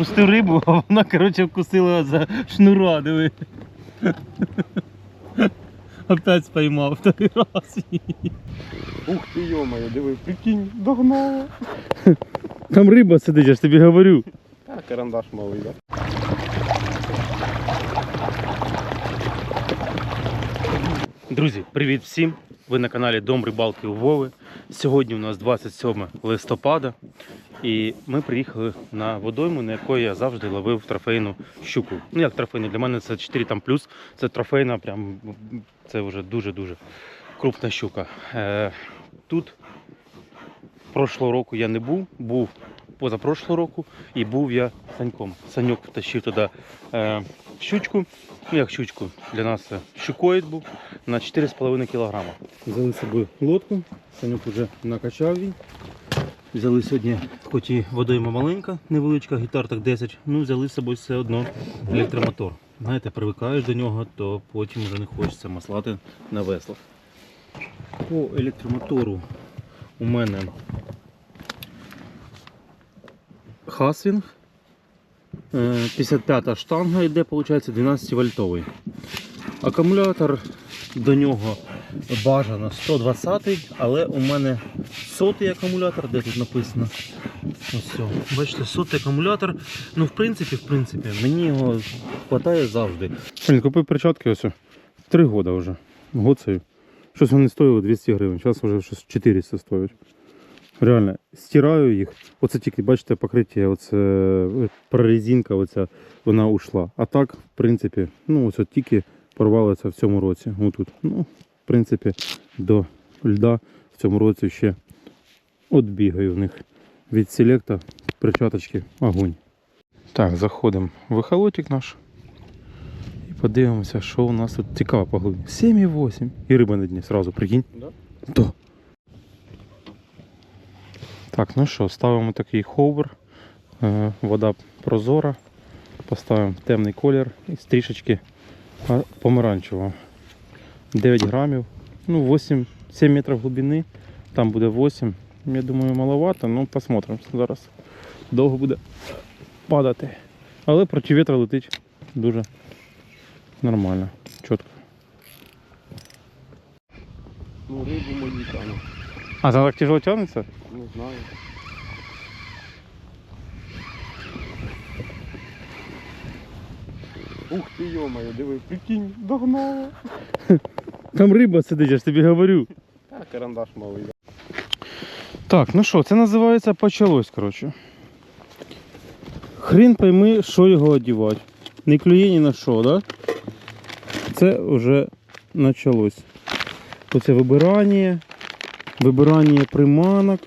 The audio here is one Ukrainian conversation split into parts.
пустив рибу, а вона, коротше, вкусила за шнура, диви. Опять спіймав второй раз. Ух ти йомаю, диви, прикинь, догнала. Там риба сидить, я ж тобі говорю. А, карандаш малий, да? Друзі, привіт всім! Ви на каналі Дом Рибалки у Вови. Сьогодні у нас 27 листопада, і ми приїхали на водойму, на якої я завжди ловив трофейну щуку. Ну як трофейну, для мене це 4 там плюс, це трофейна, прям це вже дуже-дуже крупна щука. Е, тут прошлого року я не був, був позапрошлого року і був я саньком. Саньок втащив туди е, щучку. Ну як щучку, для нас щукоїд був на 4,5 кг. Взяли з собою лодку, Санюк вже накачав він. Взяли сьогодні, хоч і водойма маленька, невеличка, гітар так 10, ну взяли з собою все одно електромотор. Знаєте, привикаєш до нього, то потім вже не хочеться маслати на веслах. По електромотору у мене Хасвінг. 55 штанга йде, виходить, 12 вольтовий. Акумулятор до нього бажано 120, але у мене сотий акумулятор, де тут написано. Ось. Бачите, сотий акумулятор. Ну, в принципі, в принципі, мені його вистачає завжди. Блін, купив перчатки ось. Три роки вже. Гоцею. Щось вони стоїли 200 гривень, зараз вже щось 400 стоять. Реально, стираю їх. Оце тільки, бачите, покриття, оце е, прорезинка, оця, вона ушла. А так, в принципі, ну ось от тільки порвалося в цьому році. Отут. Ну, в принципі, до льда в цьому році ще відбігаю в них. Від селекта перчаточки огонь. Так, заходимо в ехолотик наш. І подивимося, що у нас тут цікаво по глибині. 7,8. І риба на дні, сразу, прикинь. Да? Да. Так, ну що, ставимо такий ховер. Е, Вода прозора. Поставимо темний колір і стрішечки помаранчевого. 9 грамів. Ну, 8, 7 метрів глибини. Там буде 8. Я думаю, маловато, ну посмотрим зараз. Довго буде падати. Але проти вітра летить дуже нормально, чітко. Ну, рибу мої там, А це так тяжело тягнеться? не знаю. Ух ти йомаю, диви, прикинь, догнала. Там риба сидить, я ж тобі говорю. А, карандаш малий, да? Так, ну що, це називається почалось, коротше. Хрін пойми, що його одівати. Не клює ні на що, да? Це вже почалось. Оце вибирання, вибирання приманок.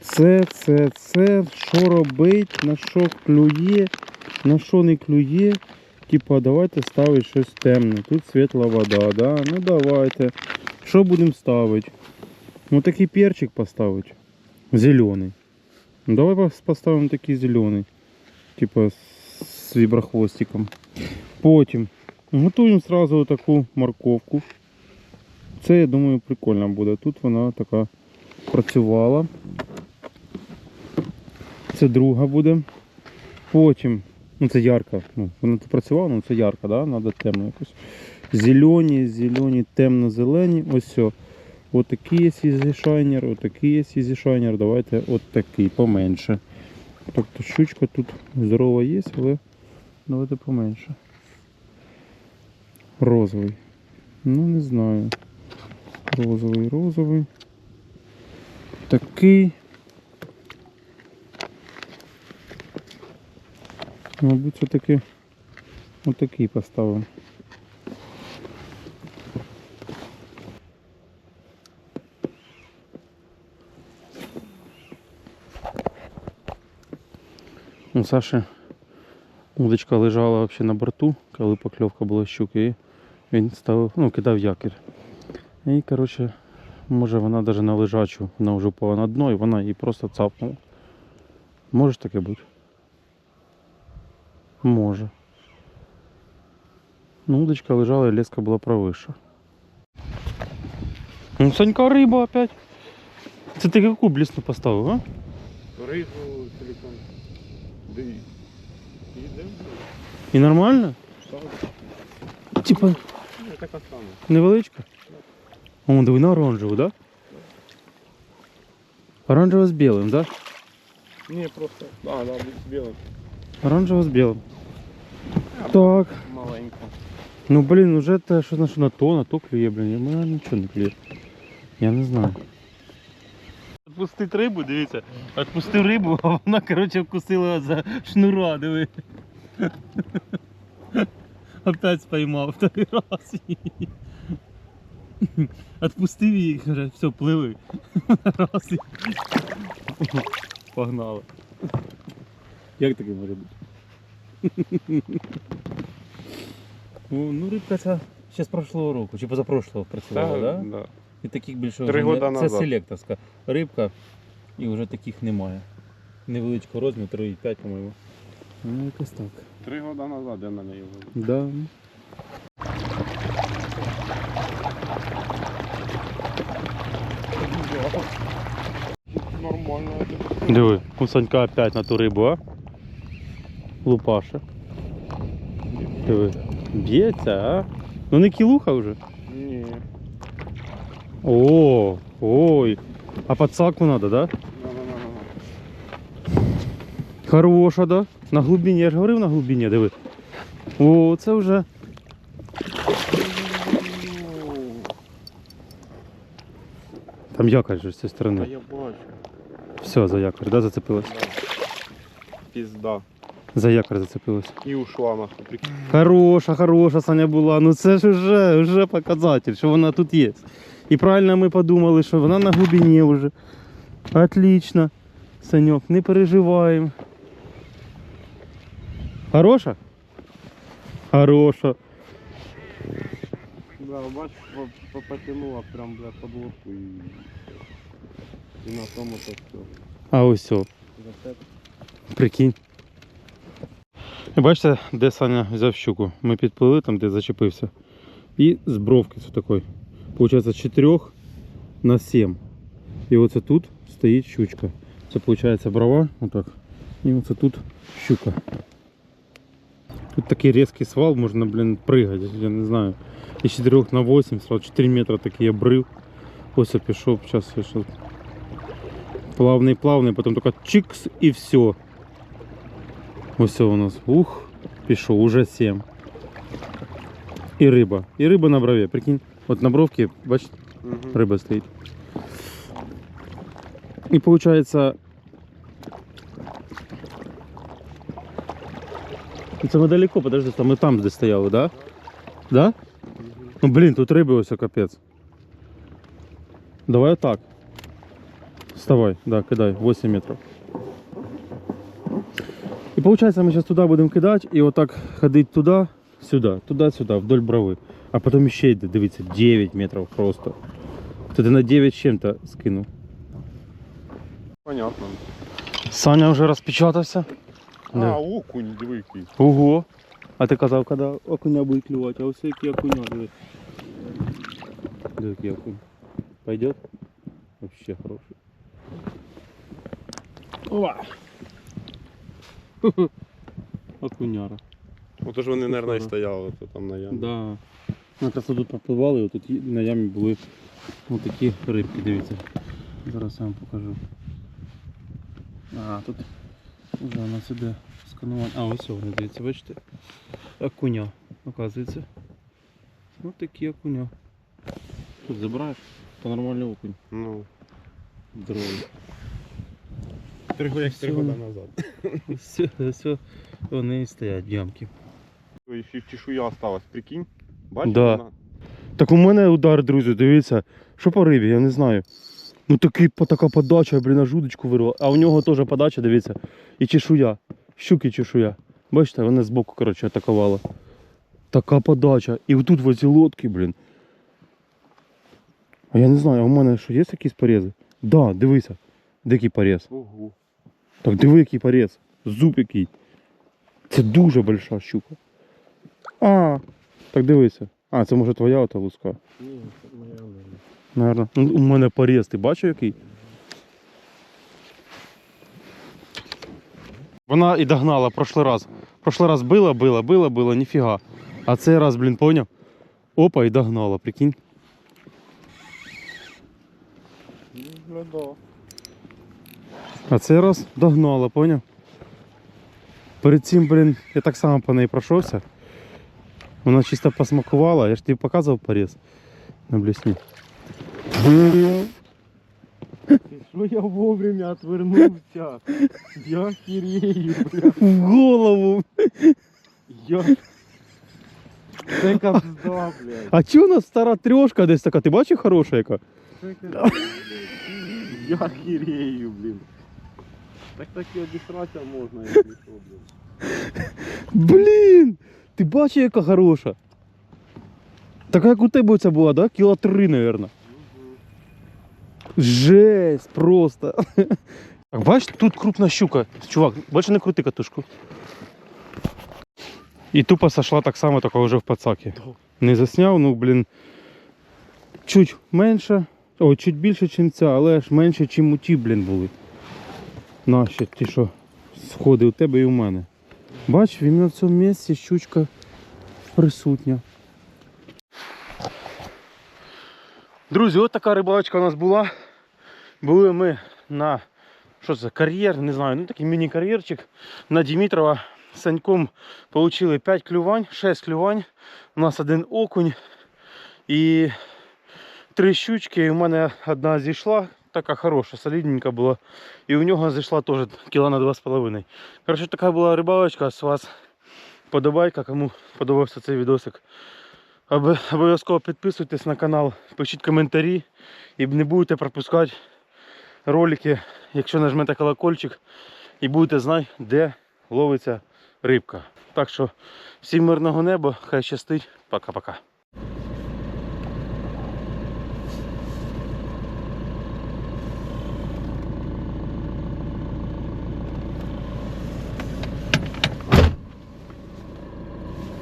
Це, це, це, що робить, на що клює, на що не клює. Типа, давайте ставити щось темне. Тут світла вода, да? Ну давайте. Що будемо ставити? Ну такий перчик поставить. Зеленый. Ну, давай пос- поставим такий зеленый. Типа с віброхвостиком. Потім готуємо сразу таку морковку. Це, я думаю, прикольно буде. Тут вона така працювала. Це друга буде. Потім, ну це ярка. Ну, вона тут працювала, ну це ярка, да? Надо темно якось. Зелені, зелені, темно-зелені. Ось все. От такий є ізішайнер, от такий є ізішайнер. Давайте от такий, поменше. Тобто щучка тут здорова є, але давайте поменше. Розовий. Ну не знаю. Розовий, розовий. Такий. Мабуть, все-таки отакий поставимо. У Саші удочка лежала вообще на борту, коли покльовка була щуки, і він ставив, ну, кидав якір. І, коротше, може вона навіть на лежачу, вона вже впала на дно і вона її просто цапнула. Може таке бути? Може. Ну, удочка лежала і леска була правиша. Ну, Санька риба опять. Це ти яку блісну поставив, а? Рибу, телефон. Дивись. Іде І нормально? все. Типа така сама. невеличка? О, диви на оранжеву, да? Оранжева з білим, да? Ні, просто. А, да, з білим. Оранжева з білим. Так. Маленька. Ну блін, уже те, що на що на то, на то клює, блін. У мене нічого не клює. Я не знаю. Відпустить рибу, дивіться. Відпустив рибу, а вона, коротше, вкусила за шнура, диви. Опять спіймав второй раз її. Отпустив її, каже, все, пливи. Раз і погнали. Як таке може бути? О, ну рибка ця ще з прошлого року, чи позапрошлого працювала, так? Да? да. І таких більше вже не... Це назад. селекторська рибка, і вже таких немає. Невеличкого розміру, 3,5, по-моєму. Ну, якось так. Три роки назад я на неї ловив. Да. Нормально. Диви, у Санька опять на ту рибу, а? Лупаша. Диви. Б'ється, а? Ну не кілуха вже. Ні. О, ой. А подсаку надо, да? Хороша, да? На глибині, я ж говорив на глибині, диви. О, це вже. Там якорь же з цієї Та я бачу. Все, за якорь, да, зацепилось? Пізда. За якорь зацепилось. І ушла нахуй. Прикинь. Хороша, хороша Саня була. Ну це ж вже, вже показатель, що вона тут є. І правильно ми подумали, що вона на глибині вже. Отлично. Саньок, не переживаємо. Хороша? Хороша. Да, бачиш, по- по- потянула прям, бля, подводку і... І на тому то все. А ось все. Прикинь. Бачите, де Саня взяв щуку. Ми підплили там, де зачепився. І з бровки це такий. Получається 4 на 7. І оце тут стоїть щучка. Це виходить брова, отак. І оце тут щука. Тут такий різкий свал, можна, блін, пригати, я не знаю. Із 4 на 8, сразу 4 метри такий обрив. Ось я пішов, зараз я щас Плавний, плавний, потім така чикс і все. Ось у нас. Ух, пішов, уже 7. І риба. І риба на брові, прикинь. От на бровці, бачите, Угу. риба стоїть. І виходить. Це ми далеко, подожди, там ми там, де стояли, да? Да? Ну блін, тут риби ось капець. Давай отак. Вставай, да, кидай, 8 метров. І виходить, ми зараз туди будемо кидати і отак ходити туди, сюди, туди-сюди, вдоль брови. А потім ще йде, дивіться, 9 метрів просто. То ти на 9 з чим-то скинув. Понятно. Саня вже розпечатався. А, окунь, диви який. Ого. А ти казав, коли окуня буде клювати, а ось який окуня, диви. Диви, який окунь. Пойдет? Вообще хороший. Ова. Окуняра. Ото ж вони, мабуть, і стояли то там на ямі. Да. Ми якраз тут попливали, і тут на ямі були ось такі рибки, дивіться. Зараз я вам покажу. А, тут вже у нас іде сканування. А, ось вони, дивіться, бачите? Окуня, оказується. Ось такі окуня. Тут забираєш, то нормальний окунь. Ну. Здоровий. Три года, як три Всё. назад. Все, все, вони і стоять в ямки. І ще чешуя осталась, прикинь. Бачиш? Да. вона? Так у мене удар, друзі, дивіться. Що по рибі, я не знаю. Ну такий, по- така подача, блін, аж удочку вирвала. А у нього теж подача, дивіться. І чешуя. Щуки чешуя. Бачите, вона збоку, коротше, атакувала. Така подача. І отут в оці лодки, блін. А я не знаю, а у мене що, є якісь порізи? Да, дивися. Де який поріз? Ого. Так диви, який поріз. Зуб який. Це дуже большая щука. А, так дивися. А, це може твоя ота луска. Ні, це моя. Наверно. Ну, у мене поріз, ти бачив який? Вона і догнала прошлий раз. Прошлий раз била, била, била, била, ніфіга. А цей раз, блін, поняв? Опа, і догнала, прикинь. Ну да. А цей раз догнала, поняв? Перед цим, блін, я так само по неї пройшовся. Вона чисто посмакувала, я ж тобі показував поріз на блісні. Що я вовремя отвернувся? Я хірею, бля. В голову! Я... Це капзда, блядь. А чого у нас стара трьошка десь така? Ти бачиш хороша яка? Це капзда, блядь. Я хірею, блін. Так так і обісратися можна, якщо що, блін. Блін! Ти бачиш, яка хороша? Така як у тебе ця була, да? Кіла три, мабуть. Жесть просто. Так, бачиш, тут крупна щука. Чувак, більше не крути катушку. І тупо сошла так само, тільки вже в пацаки. Не засняв, ну блін. Чуть менше. О, чуть більше, ніж ця, але ж менше, ніж у ті, блін, були. Наші, ті, що сходи у тебе і у мене. Бач, іменно в цьому місці щучка присутня. Друзі, от така рибалочка у нас була. Були ми на що це, кар'єр, не знаю, ну такий міні-кар'єрчик на Дімітрова. З Саньком отримали 5 клювань, 6 клювань. У нас один окунь і три щучки. І у мене одна зійшла, така хороша, солідненька була. І у нього зійшла теж кіла на 2,5. Коротше, така була рибалочка. З вас подобайка, кому подобався цей відосик. Обов'язково підписуйтесь на канал, пишіть коментарі і не будете пропускати ролики, якщо нажмете колокольчик і будете знати, де ловиться рибка. Так що всім мирного неба, хай щастить, пока-пока.